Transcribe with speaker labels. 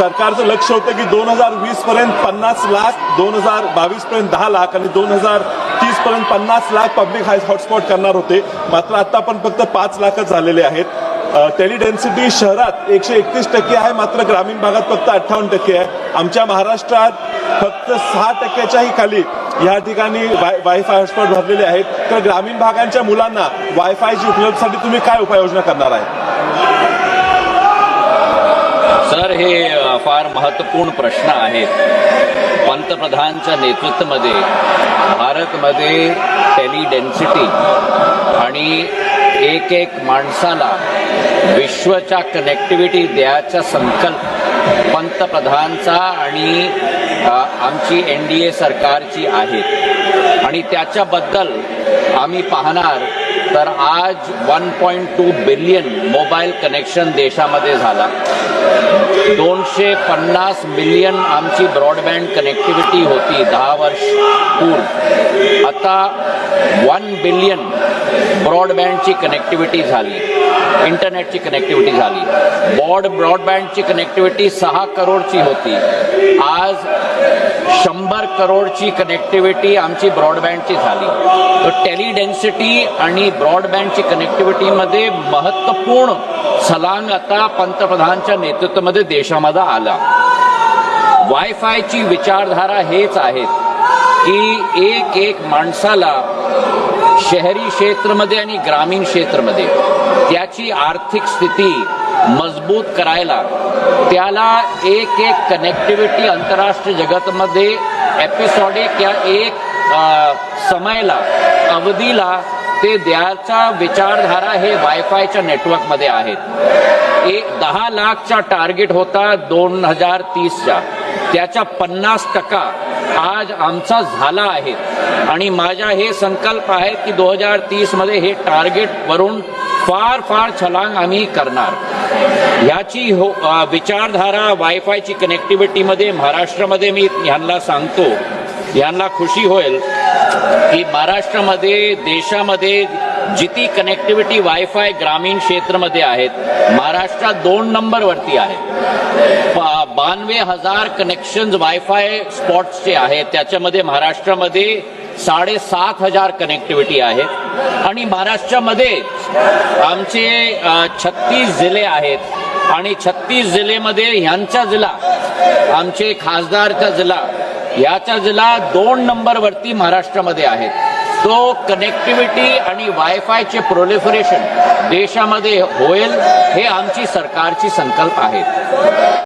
Speaker 1: सरकारचं लक्ष होतं की दोन हजार वीस पर्यंत पन्नास लाख दोन हजार बावीस पर्यंत दहा लाख आणि दोन हजार तीस पर्यंत पन्नास लाख पब्लिक हाय हॉटस्पॉट करणार होते. मात्र आता पण फक्त पाच लाखच झालेले आहेत. टेलिडेन्सिटी शहरात एकशे एकतीस टक्के आहे मात्र ग्रामीण भागात फक्त अठ्ठावन्न टक्के आहे. आमच्या महाराष्ट्रात फक्त सहा टक्क्याच्याही खाली या ठिकाणी वाय वायफाय हॉटस्पॉट भरलेले आहेत. तर ग्रामीण भागांच्या मुलांना वायफायची उपलब्धसाठी तुम्ही काय उपाययोजना करणार आहे?
Speaker 2: सर हे फार महत्त्वपूर्ण प्रश्न आहेत पंतप्रधानच्या नेतृत्वामध्ये भारतमध्ये टेली डेन्सिटी आणि एक एक माणसाला विश्वच्या कनेक्टिव्हिटी द्यायचा संकल्प पंतप्रधानचा आणि आमची एन डी ए सरकारची आहे. आणि त्याच्याबद्दल आम्ही पाहणार तर आज one point two billion mobile connection देशामध्ये झाला. दोनशे पन्नास मिलियन आमची ब्रॉडबँड कनेक्टिव्हिटी होती दहा वर्ष पूर्व. आता वन बिलियन ब्रॉडबँडची कनेक्टिव्हिटी झाली. इंटरनेटची कनेक्टिव्हिटी झाली. बॉड ब्रॉडबँडची कनेक्टिव्हिटी सहा करोडची होती. आज शंभर करोडची कनेक्टिव्हिटी आमची ब्रॉडबँडची झाली. तर टेलिडेन्सिटी आणि ब्रॉडबँडची कनेक्टिव्हिटीमध्ये महत्त्वपूर्ण सलांग आता पंतप्रधानच्या नेतृत्वामध्ये देशामध्ये आला. वायफायची विचारधारा हेच आहेत की एक एक माणसाला शहरी क्षेत्रमध्ये आणि ग्रामीण क्षेत्रमध्ये त्याची आर्थिक स्थिती मजबूत करायला त्याला एक एक कनेक्टिव्हिटी आंतरराष्ट्रीय जगतमध्ये एपिसॉडिक या एक समयला अवधीला ते द्यायचा विचारधारा हे वायफायच्या नेटवर्कमध्ये आहेत. एक दहा लाखचा टार्गेट होता दोन हजार तीसचा. त्याच्या पन्नास टक्का आज आमचा झाला आहे. आणि माझा हे संकल्प आहे की दोन हजार तीसमध्ये हे टार्गेट वरून फार फार छलांग आम्ही करणार. याची हो विचारधारा वायफायची कनेक्टिव्हिटीमध्ये महाराष्ट्रामध्ये मी ह्यांना सांगतो. यांना खुशी होईल की महाराष्ट्रामध्ये देशामध्ये जिती कनेक्टिव्हिटी वायफाय ग्रामीण क्षेत्रामध्ये आहेत. महाराष्ट्रात दोन नंबरवरती आहे. बानवे हजार कनेक्शन वायफाय स्पॉट्सचे आहेत. त्याच्यामध्ये महाराष्ट्रामध्ये साडेसात हजार कनेक्टिव्हिटी आहे. आणि महाराष्ट्रामध्ये आमचे छत्तीस जिल्हे आहेत. आणि छत्तीस जिल्हेमध्ये ह्यांचा जिल्हा आमचे खासदारचा जिल्हा याचा जिल्हा दोन नंबरवरती महाराष्ट्रामध्ये आहेत. तो कनेक्टिव्हिटी आणि वायफायचे प्रोलिफरेशन देशामध्ये होईल हे आमची सरकारची संकल्प आहे.